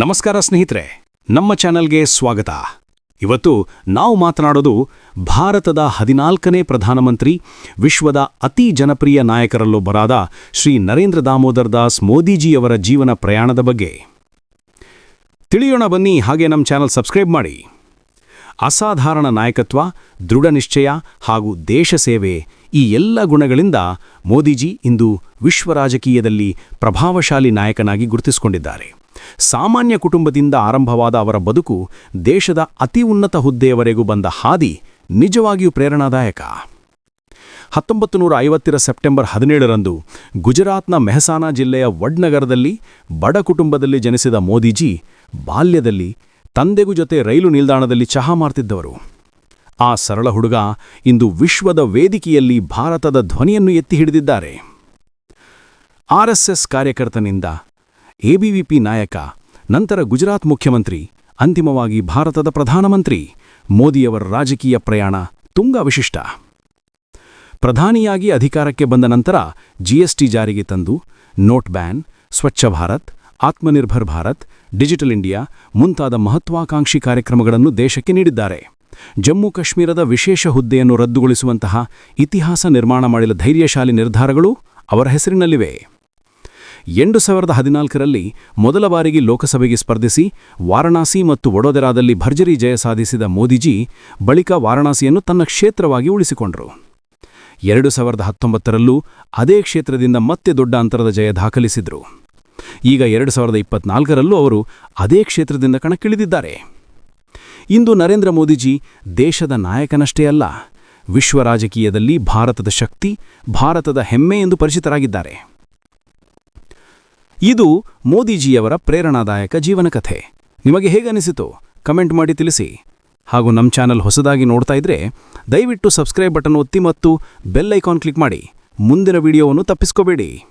ನಮಸ್ಕಾರ ಸ್ನೇಹಿತರೆ, ನಮ್ಮ ಚಾನೆಲ್ಗೆ ಸ್ವಾಗತ. ಇವತ್ತು ನಾವು ಮಾತನಾಡೋದು ಭಾರತದ ಹದಿನಾಲ್ಕನೇ ಪ್ರಧಾನಮಂತ್ರಿ, ವಿಶ್ವದ ಅತಿ ಜನಪ್ರಿಯ ನಾಯಕರಲ್ಲೊಬ್ಬರಾದ ಶ್ರೀ ನರೇಂದ್ರ ದಾಮೋದರ್ ದಾಸ್ ಮೋದಿಜಿಯವರ ಜೀವನ ಪ್ರಯಾಣದ ಬಗ್ಗೆ. ತಿಳಿಯೋಣ ಬನ್ನಿ, ಹಾಗೆ ನಮ್ಮ ಚಾನಲ್ ಸಬ್ಸ್ಕ್ರೈಬ್ ಮಾಡಿ. ಅಸಾಧಾರಣ ನಾಯಕತ್ವ, ದೃಢ ನಿಶ್ಚಯ ಹಾಗೂ ದೇಶ ಸೇವೆ ಈ ಎಲ್ಲ ಗುಣಗಳಿಂದ ಮೋದಿಜಿ ಇಂದು ವಿಶ್ವ ರಾಜಕೀಯದಲ್ಲಿ ಪ್ರಭಾವಶಾಲಿ ನಾಯಕನಾಗಿ ಗುರುತಿಸಿಕೊಂಡಿದ್ದಾರೆ. ಸಾಮಾನ್ಯ ಕುಟುಂಬದಿಂದ ಆರಂಭವಾದ ಅವರ ಬದುಕು ದೇಶದ ಅತಿ ಉನ್ನತ ಹುದ್ದೆಯವರೆಗೂ ಬಂದ ಹಾದಿ ನಿಜವಾಗಿಯೂ ಪ್ರೇರಣಾದಾಯಕ. ಹತ್ತೊಂಬತ್ತು ನೂರ ಐವತ್ತರ ಸೆಪ್ಟೆಂಬರ್ ಹದಿನೇಳರಂದು ಗುಜರಾತ್ನ ಮೆಹಸಾನಾ ಜಿಲ್ಲೆಯ ವಡ್ನಗರದಲ್ಲಿ ಬಡ ಕುಟುಂಬದಲ್ಲಿ ಜನಿಸಿದ ಮೋದಿಜಿ ಬಾಲ್ಯದಲ್ಲಿ ತಂದೆಗೂ ಜೊತೆ ರೈಲು ನಿಲ್ದಾಣದಲ್ಲಿ ಚಹಾ ಮಾರ್ತಿದ್ದವರು. ಆ ಸರಳ ಹುಡುಗ ಇಂದು ವಿಶ್ವದ ವೇದಿಕೆಯಲ್ಲಿ ಭಾರತದ ಧ್ವನಿಯನ್ನು ಎತ್ತಿ ಹಿಡಿದಿದ್ದಾರೆ. ಆರ್ಎಸ್ಎಸ್ ಕಾರ್ಯಕರ್ತನಿಂದ ಎಬಿವಿಪಿ ನಾಯಕ, ನಂತರ ಗುಜರಾತ್ ಮುಖ್ಯಮಂತ್ರಿ, ಅಂತಿಮವಾಗಿ ಭಾರತದ ಪ್ರಧಾನಮಂತ್ರಿ, ಮೋದಿಯವರ ರಾಜಕೀಯ ಪ್ರಯಾಣ ತುಂಗ ವಿಶಿಷ್ಟ. ಪ್ರಧಾನಿಯಾಗಿ ಅಧಿಕಾರಕ್ಕೆ ಬಂದ ನಂತರ ಜಿಎಸ್ಟಿ ಜಾರಿಗೆ ತಂದು note ban, Swachh Bharat, Atmanirbhar Bharat, digital India ಮುಂತಾದ ಮಹತ್ವಾಕಾಂಕ್ಷಿ ಕಾರ್ಯಕ್ರಮಗಳನ್ನು ದೇಶಕ್ಕೆ ನೀಡಿದ್ದಾರೆ. ಜಮ್ಮು ಕಾಶ್ಮೀರದ ವಿಶೇಷ ಹುದ್ದೆಯನ್ನು ರದ್ದುಗೊಳಿಸುವಂತಹ ಇತಿಹಾಸ ನಿರ್ಮಾಣ ಮಾಡಿದ ಧೈರ್ಯಶಾಲಿ ನಿರ್ಧಾರಗಳು ಅವರ ಹೆಸರಿನಲ್ಲಿವೆ. ಎಂಟು ಸಾವಿರದ ಹದಿನಾಲ್ಕರಲ್ಲಿ ಮೊದಲ ಬಾರಿಗೆ ಲೋಕಸಭೆಗೆ ಸ್ಪರ್ಧಿಸಿ ವಾರಣಾಸಿ ಮತ್ತು ವಡೋದರಾದಲ್ಲಿ ಭರ್ಜರಿ ಜಯ ಸಾಧಿಸಿದ ಮೋದಿಜಿ ಬಳಿಕ ವಾರಣಾಸಿಯನ್ನು ತನ್ನ ಕ್ಷೇತ್ರವಾಗಿ ಉಳಿಸಿಕೊಂಡರು. ಎರಡು ಸಾವಿರದ ಹತ್ತೊಂಬತ್ತರಲ್ಲೂ ಅದೇ ಕ್ಷೇತ್ರದಿಂದ ಮತ್ತೆ ದೊಡ್ಡ ಅಂತರದ ಜಯ ದಾಖಲಿಸಿದರು. ಈಗ ಎರಡು ಸಾವಿರದ ಇಪ್ಪತ್ನಾಲ್ಕರಲ್ಲೂ ಅವರು ಅದೇ ಕ್ಷೇತ್ರದಿಂದ ಕಣಕ್ಕಿಳಿದಿದ್ದಾರೆ. ಇಂದು ನರೇಂದ್ರ ಮೋದಿಜಿ ದೇಶದ ನಾಯಕನಷ್ಟೇ ಅಲ್ಲ, ವಿಶ್ವ ರಾಜಕೀಯದಲ್ಲಿ ಭಾರತದ ಶಕ್ತಿ, ಭಾರತದ ಹೆಮ್ಮೆ ಎಂದು ಪರಿಚಿತರಾಗಿದ್ದಾರೆ. ಇದು ಮೋದಿಜಿಯವರ ಪ್ರೇರಣಾದಾಯಕ ಜೀವನಕಥೆ. ನಿಮಗೆ ಹೇಗನಿಸಿತು? ಕಮೆಂಟ್ ಮಾಡಿ ತಿಳಿಸಿ. ಹಾಗೂ ನಮ್ಮ ಚಾನಲ್ ಹೊಸದಾಗಿ ನೋಡ್ತಾ ಇದ್ರೆ, ದಯವಿಟ್ಟು ಸಬ್ಸ್ಕ್ರೈಬ್ ಬಟನ್ ಒತ್ತಿ ಮತ್ತು ಬೆಲ್ ಐಕಾನ್ ಕ್ಲಿಕ್ ಮಾಡಿ. ಮುಂದಿನ ವಿಡಿಯೋವನ್ನು ತಪ್ಪಿಸ್ಕೋಬೇಡಿ.